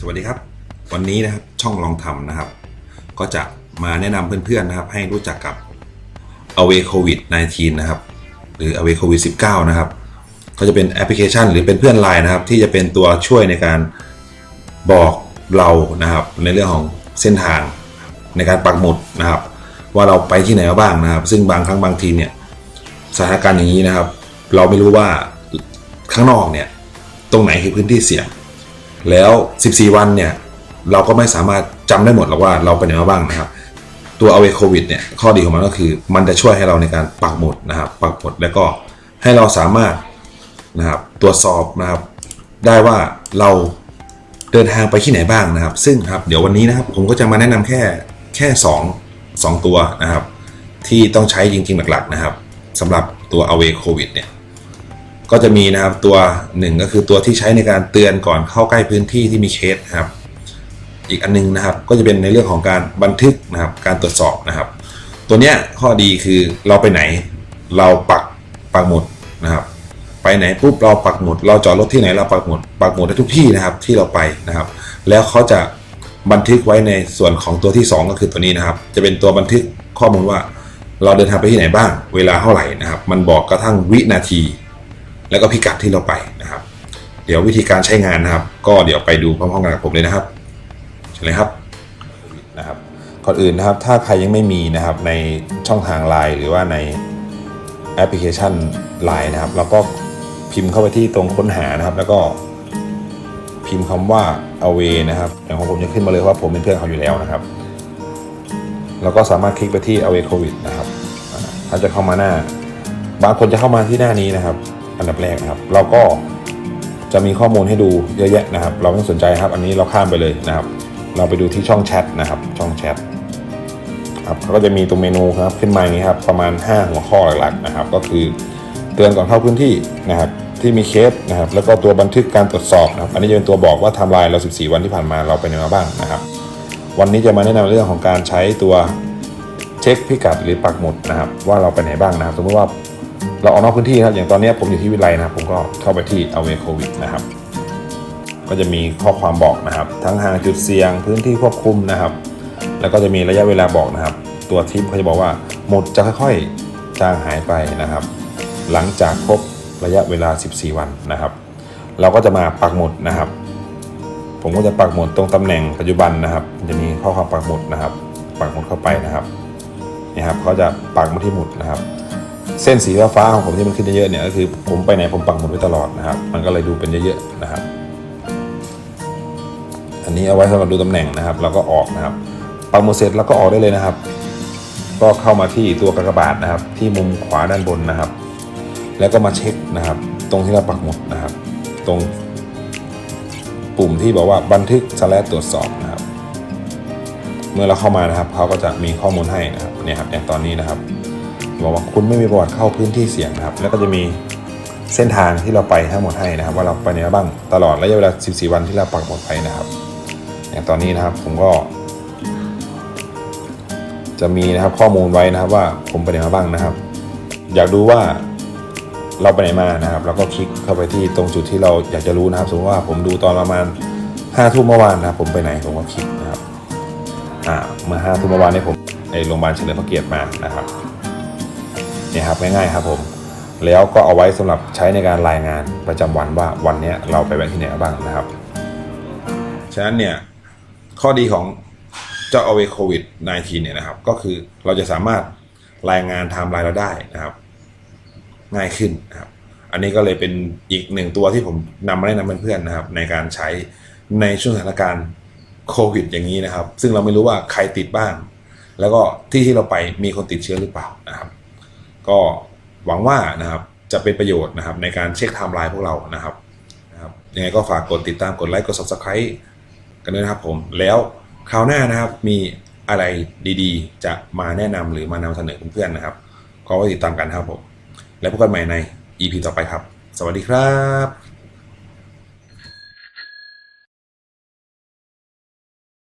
สวัสดีครับ วันนี้นะครับช่องลองทำนะครับ ก็จะมาแนะนำเพื่อนๆนะครับ ให้รู้จักกับ Away COVID 19นะครับ หรือ Away COVID 19นะครับ ก็จะเป็นแอปพลิเคชัน หรือเป็นเพื่อนไลน์นะครับ ที่จะเป็นตัวช่วยในการบอกเรานะครับ ในเรื่องของเส้นทางในการปักหมุดนะครับ ว่าเราไปที่ไหนมาบ้างนะครับ ซึ่งบางครั้งบางทีเนี่ยสถานการณ์อย่างนี้นะครับ เราไม่รู้ว่าข้างนอกเนี่ยตรงไหนคือพื้นที่เสี่ยง แล้ว 14 วันเนี่ยเราก็ไม่สามารถจำได้หมดหรอกว่าเราไปไหนมาบ้างนะครับ ตัว Away COVID เนี่ยข้อดีของมันก็คือ มันจะช่วยให้เราในการปักหมุดนะครับปักหมุดแล้วก็ให้เราสามารถนะครับตรวจสอบนะครับ ได้ว่าเราเดินทางไปที่ไหนบ้างนะครับ ซึ่งครับเดี๋ยววันนี้นะครับผมก็จะมาแนะนำแค่แค่2 2ตัวนะครับ ที่ต้องใช้จริงๆหลักๆนะครับสำหรับตัว Away COVID เนี่ย ก็จะมีนะครับตัวหนึ่งก็คือตัวที่ใช้ในการเตือนก่อนเข้าใกล้พื้นที่ที่มีเคสนะครับ อีกอันนึงนะครับก็จะเป็นในเรื่องของการบันทึกนะครับ การตรวจสอบนะครับ ตัวเนี้ยข้อดีคือเราไปไหน เราปักปักหมุดนะครับ ไปไหนปุ๊บเราปักหมุด เราจอดรถที่ไหนเราปักหมุดปักหมุดได้ทุกที่นะครับที่เราไปนะครับ แล้วเขาจะบันทึกไว้ในส่วนของตัวที่ 2 ก็คือตัวนี้นะครับ จะเป็นตัวบันทึกข้อมูลว่า เราเดินทางไปที่ไหนบ้าง เวลาเท่าไหร่นะครับ มันบอกกระทั่งวินาที แล้วก็พิกัดที่เราไปนะครับ เดี๋ยววิธีการใช้งานนะครับ ก็เดี๋ยวไปดูพร้อมๆกันกับผมเลยนะครับเชิญเลยครับนะครับก่อนอื่นนะครับถ้าใครยังไม่มีนะครับในช่องทาง Line หรือว่าในแอปพลิเคชัน Line นะครับเราก็พิมพ์เข้าไปที่ตรงค้นหานะครับ แล้วก็พิมพ์คำว่า away นะครับอย่างของผมจะขึ้นมาเลยว่าผมเป็นเพื่อนเขาอยู่แล้วนะครับแล้วก็สามารถคลิกไปที่ away covid นะครับอาถ้าจะเข้ามาหน้า บางคนจะเข้ามาที่หน้านี้นะครับ อันดับแรกนะครับ เราก็จะมีข้อมูลให้ดูเยอะแยะนะครับ เราไม่ต้องสนใจครับ อันนี้เราข้ามไปเลยนะครับ เราไปดูที่ช่องแชทนะครับ ช่องแชทครับก็จะมีตรงเมนูครับขึ้นมาอย่างนี้ครับประมาณ 5 หัวข้อหลักๆนะครับ ก็คือเตือนก่อนเข้าพื้นที่นะครับที่มีเคสนะครับ แล้วก็ตัวบันทึกการตรวจสอบนะครับ อันนี้จะเป็นตัวบอกว่าทม์ไลน์เรา 14 วันที่ผ่านมาเราไปไหนมาบ้างนะครับ วันนี้จะมาแนะนำเรื่องของการใช้ตัวเช็คพิกัดหรือปักหมุดนะครับ ว่าเราไปไหนบ้างนะครับ สมมติว่า เราออกนอกพื้นที่นะครับอย่างตอนนี้ผมอยู่ที่วิไลนะครับ ผมก็เข้าไปที่ Away COVID นะครับ ก็จะมีข้อความบอกนะครับ ทั้งห่างจุดเสี่ยงพื้นที่ควบคุมนะครับ แล้วก็จะมีระยะเวลาบอกนะครับ ตัวทิปเขาจะบอกว่าหมดจะค่อยๆจางหายไปนะครับ หลังจากครบระยะเวลา 14 วันนะครับ เราก็จะมาปักหมุดนะครับ ผมก็จะปักหมุดตรงตำแหน่งปัจจุบันนะครับ จะมีข้อความปักหมุดนะครับ ปักหมุดเข้าไปนะครับนี่ครับเขาจะปักมาที่หมุดนะครับ เส้นสีฟ้าของผมที่มันขึ้นเยอะๆเนี่ยก็คือผมไปไหนผมปักหมุดไว้ตลอดนะครับ มันก็เลยดูเป็นเยอะๆนะครับ อันนี้เอาไว้สำหรับดูตำแหน่งนะครับแล้วก็ออกนะครับปักหมุดเสร็จแล้วก็ออกได้เลยนะครับ ก็เข้ามาที่ตัวกากบาทนะครับ ที่มุมขวาด้านบนนะครับ แล้วก็มาเช็คนะครับ ตรงที่เราปักหมุดนะครับ ตรงปุ่มที่บอกว่าบันทึกสแลตตรวจสอบนะครับ เมื่อเราเข้ามานะครับเขาก็จะมีข้อมูลให้นะครับเนี่ยครับอย่างตอนนี้นะครับ บอกว่าคุณไม่มีประวัติเข้าพื้นที่เสี่ยงนะครับ แล้วก็จะมีเส้นทางที่เราไปทั้งหมดให้นะครับ ว่าเราไปไหนบ้างตลอดระยะเวลา 14 วันที่เราปักหมุดไปนะครับ อย่างตอนนี้นะครับผมก็ จะมีนะครับข้อมูลไว้นะครับว่าผมไปไหนมาบ้างนะครับ อยากดูว่าเราไปไหนมานะครับแล้วก็คลิกเข้าไปที่ตรงจุดที่เราอยากจะรู้นะครับ สมมติว่าผมดูตอนประมาณห้าทุ่มเมื่อวานนะครับ ผมไปไหนผมก็คลิกนะครับอ่าเมื่อห้าทุ่มเมื่อวานนี้ผมในโรงพยาบาลเฉลิมพระเกียรติมานะครับ เนี่ยครับง่ายๆครับผม แล้วก็เอาไว้สำหรับใช้ในการรายงานประจำวันว่าวันนี้เราไปแวะที่ไหนบ้างนะครับ ฉะนั้นเนี่ยข้อดีของเจ้า Away COVID 19เนี่ยนะครับ ก็คือเราจะสามารถรายงานไทม์ไลน์เราได้นะครับ ง่ายขึ้นนะครับ อันนี้ก็เลยเป็นอีกหนึ่งตัวที่ผมนำมาแนะนำเพื่อนๆนะครับ ในการใช้ในช่วงสถานการณ์โควิดอย่างนี้นะครับ ซึ่งเราไม่รู้ว่าใครติดบ้าง แล้วก็ที่ที่เราไปมีคนติดเชื้อหรือเปล่านะครับ ก็หวังว่านะครับจะเป็นประโยชน์นะครับในการเช็คไทม์ไลน์พวกเรานะครับนะครับยังไงก็ฝากกดติดตามกดไลค์กด subscribe กันด้วยนะครับผมแล้วคราวหน้านะครับมีอะไรดีๆ จะมาแนะนำหรือมานำเสนอเพื่อนๆนะครับ ก็ไว้ติดตามกันครับผม แล้วพบกันใหม่ใน EP ต่อไปครับ สวัสดีครับ